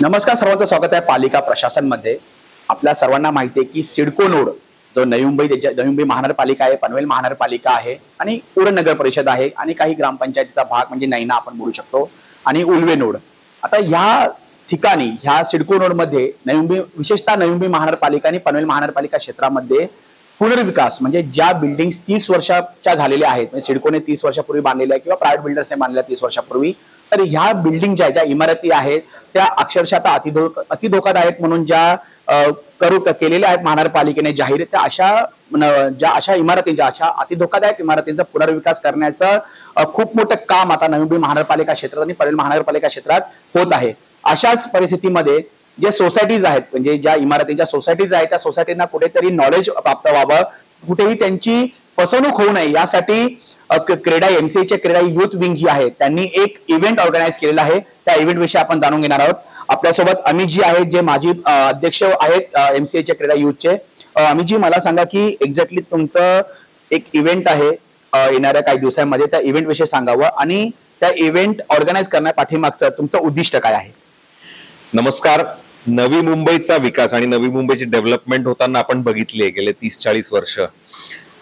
नमस्कार सर्वांचं स्वागत आहे पालिका प्रशासनमध्ये. आपल्या सर्वांना माहिती आहे की सिडको नोड जो नवी मुंबई त्याच्या- नवी मुंबई महानगरपालिका आहे पनवेल महानगरपालिका आहे आणि उरण नगर परिषद आहे आणि काही ग्रामपंचायतीचा भाग म्हणजे नैना आपण बोलू शकतो आणि उलवे नोड. आता ह्या ठिकाणी ह्या सिडको नोडमध्ये नवी मुंबई विशेषतः नवी मुंबई महानगरपालिका आणि पनवेल महानगरपालिका क्षेत्रामध्ये पुनर्विकास म्हणजे ज्या बिल्डिंग तीस वर्षाच्या झालेल्या आहेत म्हणजे सिडकोने तीस वर्षापूर्वी बांधलेल्या किंवा प्रायव्हेट बिल्डर्सने बांधलेल्या तीस वर्षापूर्वी तर ह्या बिल्डिंग ज्या ज्या इमारती आहेत त्या अक्षरशः आता अतिधो अतिधोकादायक म्हणून ज्या करू केलेल्या आहेत महानगरपालिकेने जाहीर त्या अशा ज्या अशा इमारतींच्या अशा अतिधोकादायक इमारतींचा पुनर्विकास करण्याचं खूप मोठं काम आता नवी मुंबई महानगरपालिका क्षेत्रात आणि पनवेल महानगरपालिका क्षेत्रात होत आहे. अशाच परिस्थितीमध्ये जे सोसायटीज आहेत म्हणजे ज्या इमारतींच्या सोसायटीज आहेत त्या सोसायटींना कुठेतरी नॉलेज प्राप्त व्हावं. कुठेही त्यांची फसवणूक होऊ नये यासाठी क्रीडा एमसीएचे क्रीडा युथ विंग जी आहे त्यांनी एक इव्हेंट ऑर्गनाईज केलेला आहे. त्या इव्हेंट विषयी आपण जाणून घेणार आहोत. आपल्यासोबत अमितजी आहेत जे माजी अध्यक्ष आहेत एमसीएचे क्रीडा युथचे. अ, अमितजी मला सांगा की एक्झॅक्टली तुमचं एक इव्हेंट आहे येणाऱ्या काही दिवसांमध्ये. त्या इव्हेंट विषयी सांगावं आणि त्या इव्हेंट ऑर्गनाईज करण्या पाठीमागचं तुमचं उद्दिष्ट काय आहे? नमस्कार. नवी मुंबईचा विकास आणि नवी मुंबईची डेव्हलपमेंट होताना आपण बघितली गेले तीस चाळीस वर्ष.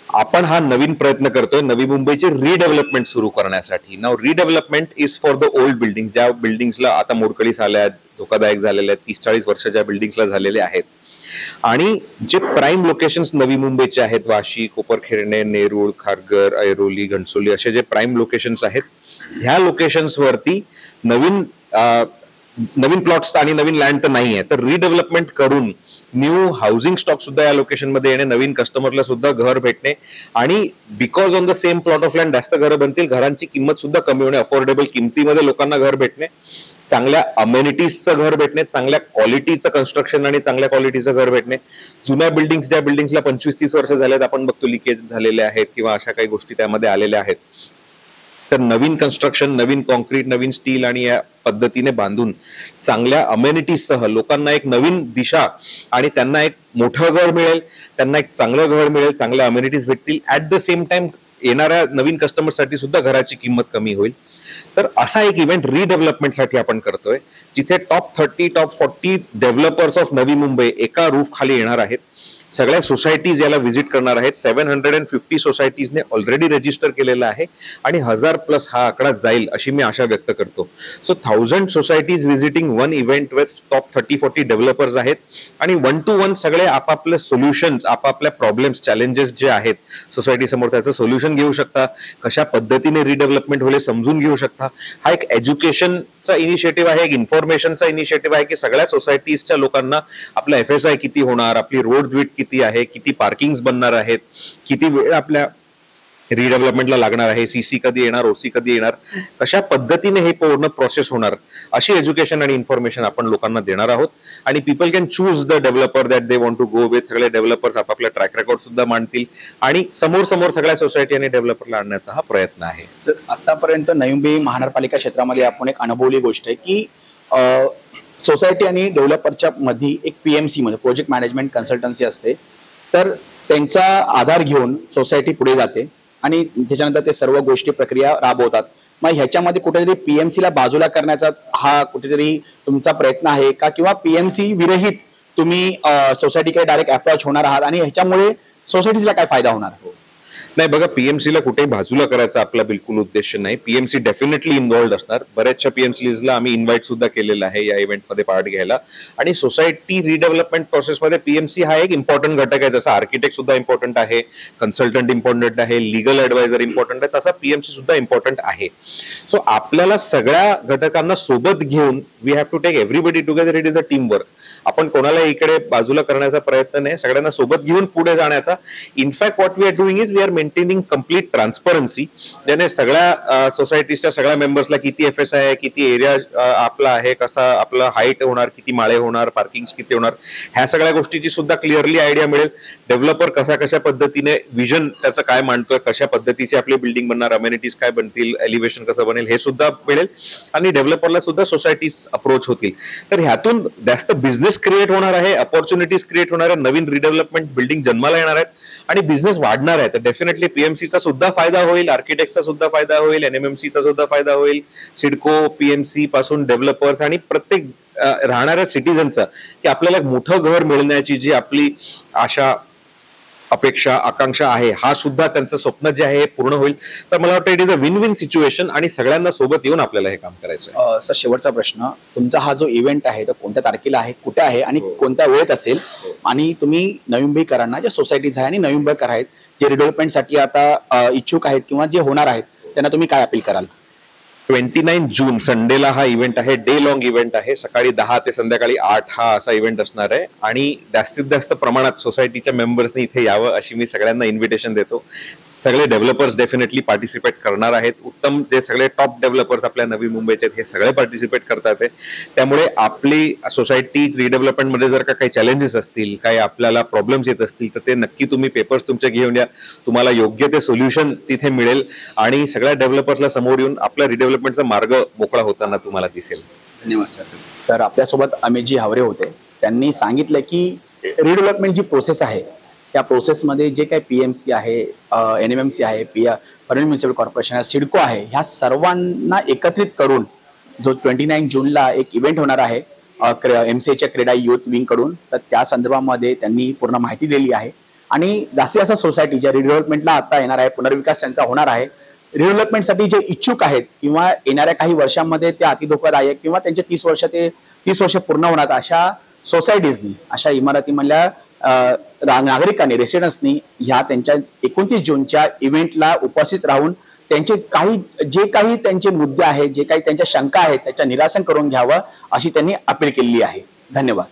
आपण हा नवीन प्रयत्न करतोय नवी मुंबईची रिडेव्हलपमेंट सुरू करण्यासाठी. नाव redevelopment is for the old building ज्या बिल्डिंग्सला आता मोडकळीस आल्या आहेत धोकादायक झालेल्या आहेत तीस चाळीस वर्षाच्या बिल्डिंगला बिल्डिंग्सला झालेले आहेत. आणि जे प्राईम लोकेशन्स नवी मुंबईचे आहेत वाशी कोपरखेरणे नेरूळ खारघर ऐरोली घणसोली असे जे प्राईम लोकेशन्स आहेत ह्या लोकेशन्सवरती नवीन नवीन प्लॉट्स आणि नवीन लँड तर नाही आहे तर रिडेव्हलपमेंट करून न्यू हाऊसिंग स्टॉक सुद्धा या लोकेशनमध्ये येणे नवीन कस्टमरला सुद्धा घर भेटणे. आणि because on the same plot of land जास्त घरं बनतील घरांची किंमत सुद्धा कमी होणे अफोर्डेबल किमतीमध्ये लोकांना घर भेटणे चांगल्या अमेनिटीजचं घर भेटणे चांगल्या क्वालिटीचं कन्स्ट्रक्शन आणि चांगल्या क्वालिटीचं घर भेटणे. जुन्या बिल्डिंग ज्या बिल्डिंग्सला पंचवीस तीस वर्ष झालेत आपण बघतो लिकेज झालेले आहेत किंवा अशा काही गोष्टी त्यामध्ये आलेल्या आहेत. तर नवीन कन्स्ट्रक्शन नवीन कॉन्क्रीट नवीन स्टील आणि या पद्धतीने बांधून चांगल्या अमेनिटीजसह लोकांना एक नवीन दिशा आणि त्यांना एक मोठं घर मिळेल त्यांना एक चांगलं घर मिळेल चांगल्या अमेनिटीज भेटतील. ऍट द सेम टाइम येणाऱ्या नवीन कस्टमरसाठी सुद्धा घराची किंमत कमी होईल. तर असा एक इव्हेंट रिडेव्हलपमेंटसाठी आपण करतोय जिथे top thirty top forty developers of Navi Mumbai एका रूफ खाली येणार आहेत. सगळ्या सोसायटीज याला व्हिजिट करणार आहेत. सेव्हन हंड्रेड अँड फिफ्टी सोसायटीजने ऑलरेडी रजिस्टर केलेलं आहे. आणि हजार प्लस हा आकडा जाईल अशी मी आशा व्यक्त करतो. So thousand societies visiting one event with top thirty forty developers आहेत. आणि वन टू वन सगळे आपापले सोल्युशन आपापल्या प्रॉब्लेम्स चॅलेंजेस जे आहेत सोसायटी समोर त्याचं सोल्युशन घेऊ शकता. कशा पद्धतीने रिडेव्हलपमेंट होईल समजून घेऊ शकता. हा एक एज्युकेशन चा इनिशिएटिव्ह आहे एक इन्फॉर्मेशनचा इनिशिएटिव्ह आहे की सगळ्या सोसायटीजच्या लोकांना आपला एफ एस आय किती होणार आपली रोड विट किती आहे किती पार्किंग बनणार आहेत किती वेळ आपल्या रिडेव्हलपमेंटला लागणार आहे सीसी कधी येणार ओसी कधी येणार कशा पद्धतीने हे पूर्ण प्रोसेस होणार अशी एज्युकेशन आणि इन्फॉर्मेशन आपण लोकांना देणार आहोत. आणि people can choose the developer that they want to go with सगळे डेव्हलपर्स आपापल्या ट्रॅक रेकॉर्ड सुद्धा मांडतील. आणि समोर समोर सगळ्या सोसायटी आणि डेव्हलपरला आणण्याचा हा प्रयत्न आहे. सर आतापर्यंत नवी मुंबई महानगरपालिका क्षेत्रामध्ये आपण एक अनुभवली गोष्ट आहे की सोसायटी आणि डेव्हलपरच्या मध्ये एक पीएमसी म्हणजे प्रोजेक्ट मॅनेजमेंट कन्सल्टन्सी असते. तर त्यांचा आधार घेऊन सोसायटी पुढे जाते. आणि त्याच्यानंतर ते सर्व गोष्टी प्रक्रिया राबवतात. मग ह्याच्यामध्ये कुठेतरी पीएमसी ला बाजूला करण्याचा हा कुठेतरी तुमचा प्रयत्न आहे का? किंवा पीएमसी विरहित तुम्ही सोसायटीकडे डायरेक्ट अप्रोच होणार आहात आणि ह्याच्यामुळे सोसायटीला काय फायदा होणार? नाही बघा पीएमसी ला कुठेही बाजूला करायचा आपला बिलकुल उद्देश नाही. पीएमसी डेफिनेटली इन्व्हॉल्ड असणार. बऱ्याचशा पीएमसीजला आम्ही इन्व्हाइट सुद्धा केलेलं आहे या इव्हेंटमध्ये पार्ट घ्यायला. आणि सोसायटी रिडेव्हलपमेंट प्रोसेसमध्ये पीएमसी हा एक इम्पॉर्टंट घटक आहे. जसा आर्किटेक्ट सुद्धा इम्पॉर्टंट आहे कन्सल्टंट इम्पॉर्टंट आहे लिगल ऍडवायझर इम्पॉर्टंट आहे तसा पीएमसी सुद्धा इम्पॉर्टंट आहे. सो आपल्याला सगळ्या घटकांना सोबत घेऊन we have to take everybody together it is a team work आपण कोणाला इकडे बाजूला करण्याचा प्रयत्न नाही. सगळ्यांना सोबत घेऊन पुढे जाण्याचा. In fact what we are doing is we are maintaining complete transparency ज्याने सगळ्या सोसायटीजच्या सगळ्या मेंबर्सला किती एफ एस आहे किती एरिया आपला आहे कसा आपला हाईट होणार किती माळे होणार पार्किंग किती होणार ह्या सगळ्या गोष्टीची सुद्धा क्लिअरली आयडिया मिळेल. डेव्हलपर कशा कशा पद्धतीने विजन त्याचं काय मांडतोय कशा पद्धतीची आपली बिल्डिंग बनणार अमेनिटीज काय बनतील एलिव्हेशन कसं बनेल हे सुद्धा मिळेल. आणि डेव्हलपरला सुद्धा सोसायटीज अप्रोच होतील. तर ह्यातून जास्त बिझनेस क्रिएट होणार आहे अपॉर्च्युनिटीज क्रिएट होणार आहे नवीन रिडेव्हलपमेंट बिल्डिंग जन्माला येणार आहेत आणि बिझनेस वाढणार आहे. तर डेफिनेटली पीएमसीचा सुद्धा फायदा होईल आर्किटेक्टचा सुद्धा फायदा होईल एनएमएमसीचा सुद्धा फायदा होईल सिडको पीएमसी पासून डेव्हलपर्स आणि प्रत्येक राहणाऱ्या सिटीजनचा की आपल्याला एक मोठं घर मिळण्याची जी आपली आशा अपेक्षा आकांक्षा आहे हा सुद्धा त्यांचं स्वप्न जे आहे हे पूर्ण होईल. तर मला वाटतं it is a win win situation आणि सगळ्यांना सोबत येऊन आपल्याला हे काम करायचं सर शेवटचा प्रश्न. तुमचा हा जो इव्हेंट आहे तो कोणत्या तारखेला आहे कुठे आहे आणि हो. कोणत्या वेळेत असेल? हो. आणि तुम्ही नवी मुंबईकरांना ज्या सोसायटीज आहे आणि नवी मुंबईकर आहेत जे रिडेव्हलपमेंटसाठी आता इच्छुक आहेत किंवा जे होणार आहेत त्यांना तुम्ही काय अपील कराल? ट्वेंटी नाईन जून संडेला हा इव्हेंट आहे. डे लॉंग इव्हेंट आहे. सकाळी दहा ते संध्याकाळी आठ हा असा इव्हेंट असणार आहे. आणि जास्तीत जास्त प्रमाणात सोसायटीच्या मेंबर्सनी इथे यावं अशी मी सगळ्यांना इन्व्हिटेशन देतो. सगळे डेव्हलपर्स डेफिनेटली पार्टिसिपेट करणार आहेत. उत्तम जे सगळे टॉप डेव्हलपर्स आपल्या नवी मुंबईचे आहेत हे सगळे पार्टिसिपेट करतात त्यामुळे आपली सोसायटी रिडेव्हलपमेंटमध्ये जर का काही चॅलेंजेस असतील काही आपल्याला प्रॉब्लेम्स येत असतील तर ते नक्की तुम्ही पेपर्स तुमचे घेऊन या. तुम्हाला योग्य ते सोल्युशन तिथे मिळेल. आणि सगळ्या डेव्हलपर्सला समोर येऊन आपल्या रिडेव्हलपमेंटचा मार्ग मोकळा होताना तुम्हाला दिसेल. धन्यवाद सर तर आपल्यासोबत अमितजी हावरे होते. त्यांनी सांगितलं की रिडेव्हलपमेंट जी प्रोसेस आहे त्या प्रोसेसमध्ये जे काही पी एम सी आहे एन एम एम सी आहे पी पनवेल म्युन्सिपल कॉर्पोरेशन आहे सिडको आहे ह्या सर्वांना एकत्रित करून जो ट्वेंटी नाईन जूनला एक इव्हेंट होणार आहे एम सी एच्या क्रीडा युथ विंगकडून तर त्या संदर्भामध्ये त्यांनी पूर्ण माहिती दिली आहे. आणि जास्तीत जास्त सोसायटी ज्या रिडेव्हलपमेंटला आता येणार आहे पुनर्विकास त्यांचा होणार आहे रिडेव्हलपमेंटसाठी जे इच्छुक आहेत किंवा येणाऱ्या काही वर्षांमध्ये ते अतिधोकादायक किंवा त्यांचे तीस वर्ष ते तीस वर्ष पूर्ण होणार अशा सोसायटीजनी अशा इमारतीमधल्या म्हणल्या नागरिकांनी रेसिडेंट्सनी ह्या त्यांच्या एकोणतीस जूनच्या इव्हेंटला उपस्थित राहून त्यांचे काही जे काही त्यांचे मुद्दे आहेत जे काही त्यांच्या शंका आहेत त्याच्या निरासन करून घ्यावं अशी त्यांनी अपील केलेली आहे. धन्यवाद.